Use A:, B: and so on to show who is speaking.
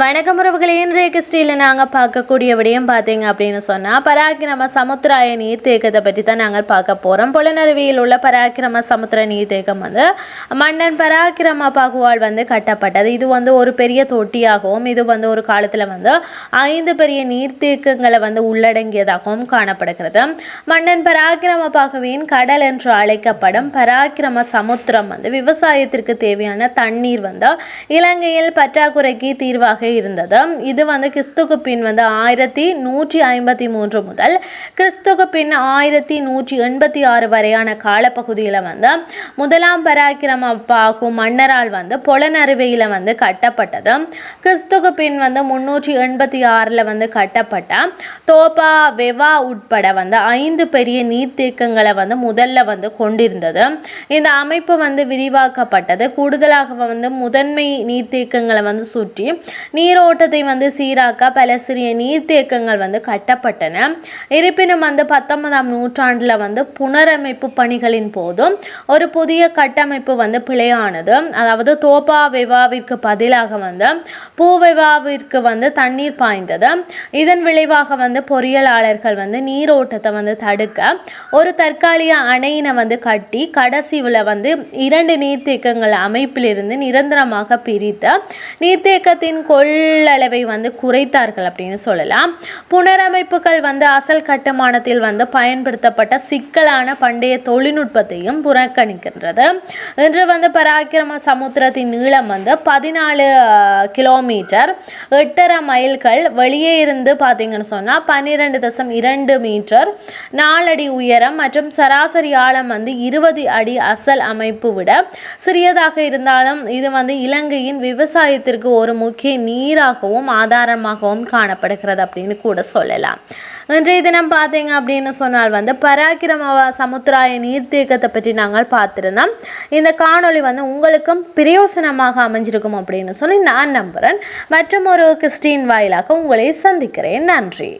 A: வணக்கம் உறவுகளே இன்றைய கிறிஸ்டியில் நாங்கள் பார்க்கக்கூடிய விடயம் பார்த்தீங்க அப்படின்னு சொன்னால் பராக்கிரம சமுத்திராய நீர்த்தேக்கத்தை பற்றி தான் நாங்கள் பார்க்க போகிறோம் புலனருவியில் உள்ள பராக்கிரம சமுத்திர நீர்த்தேக்கம் வந்து மன்னன் பராக்கிரம பாகுவால் வந்து கட்டப்பட்டது. இது வந்து ஒரு பெரிய தொட்டியாகவும் இது வந்து ஒரு காலத்தில் வந்து ஐந்து பெரிய நீர்த்தேக்கங்களை வந்து உள்ளடங்கியதாகவும் காணப்படுகிறது. மன்னன் பராக்கிரம பாகுவின் கடல் என்று அழைக்கப்படும் பராக்கிரம சமுத்திரம் வந்து விவசாயத்திற்கு தேவையான தண்ணீர் வந்து இலங்கையில் பற்றாக்குறைக்கு தீர்வாக இருந்தது. இது வந்து கிறிஸ்துக்கு பின் வந்து ஆயிரத்தி நூற்றி ஐம்பத்தி மூன்று முதல் கிறிஸ்துக்கு பின் ஆயிரத்தி நூற்றி எண்பத்தி ஆறு வரையான காலப்பகுதியில் வந்து முதலாம் பராக்கிரம பாக்கும் மன்னரால் வந்து பொலனறுவையில் வந்து கட்டப்பட்டது. கிறிஸ்துக்கு பின் வந்து முன்னூற்றி எண்பத்தி ஆறில் வந்து கட்டப்பட்ட தோபா வெவா உட்பட வந்து ஐந்து பெரிய நீர்த்தேக்கங்களை வந்து முதல்ல வந்து கொண்டிருந்தது. இந்த அமைப்பு வந்து விரிவாக்கப்பட்டது. கூடுதலாக வந்து முதன்மை நீர்த்தேக்கங்களை வந்து சுற்றி நீரோட்டத்தை வந்து சீராக்க பல சிறிய நீர்த்தேக்கங்கள் வந்து கட்டப்பட்டன. இருப்பினும் வந்து பத்தொன்பதாம் நூற்றாண்டில் வந்து புனரமைப்பு பணிகளின் போதும் ஒரு புதிய கட்டமைப்பு வந்து பிழையானது. அதாவது தோப்பா விவாவிற்கு பதிலாக வந்து பூவெவாவிற்கு வந்து தண்ணீர் பாய்ந்தது. இதன் விளைவாக வந்து பொறியியலாளர்கள் வந்து நீரோட்டத்தை வந்து தடுக்க ஒரு தற்காலிக அணையினை வந்து கட்டி கடைசியில் வந்து இரண்டு நீர்த்தேக்கங்கள் அமைப்பிலிருந்து நிரந்தரமாக பிரித்து நீர்த்தேக்கத்தின் கொள்ளளவை வந்து குறைத்தார்கள் அப்படின்னு சொல்லலாம். புனரமைப்புகள் வந்து அசல் கட்டுமானத்தில் வந்து பயன்படுத்தப்பட்ட சிக்கலான பண்டைய தொழில்நுட்பத்தையும் புறக்கணிக்கின்றது. இன்று வந்து பராக்கிரம சமுத்திரத்தின் நீளம் வந்து பதினாலு கிலோமீட்டர். எட்டரை மைல்கள் வெளியே இருந்து பார்த்தீங்கன்னு சொன்னால் பன்னிரெண்டு தசம் இரண்டு மீட்டர். நாலடி உயரம் மற்றும் சராசரி ஆழம் வந்து இருபது அடி அசல் அமைப்பு விட சிறியதாக இருந்தாலும் இது வந்து இலங்கையின் விவசாயத்திற்கு ஒரு முக்கிய நீராகவும் ஆதாரமாகவும் காணப்படுகிறது அப்படின்னு கூட சொல்லலாம். இன்றைய தினம் பார்த்தீங்க அப்படின்னு சொன்னால் வந்து பராக்கிரம சமுத்திராய நீர்த்தேக்கத்தை பற்றி நாங்கள் பார்த்துருந்தோம். இந்த காணொளி வந்து உங்களுக்கும் பிரயோசனமாக அமைஞ்சிருக்கும் அப்படின்னு சொல்லி நான் நம்புகிறேன் மற்றும் ஒரு கிறிஸ்டின் வாயிலாக உங்களை சந்திக்கிறேன். நன்றி.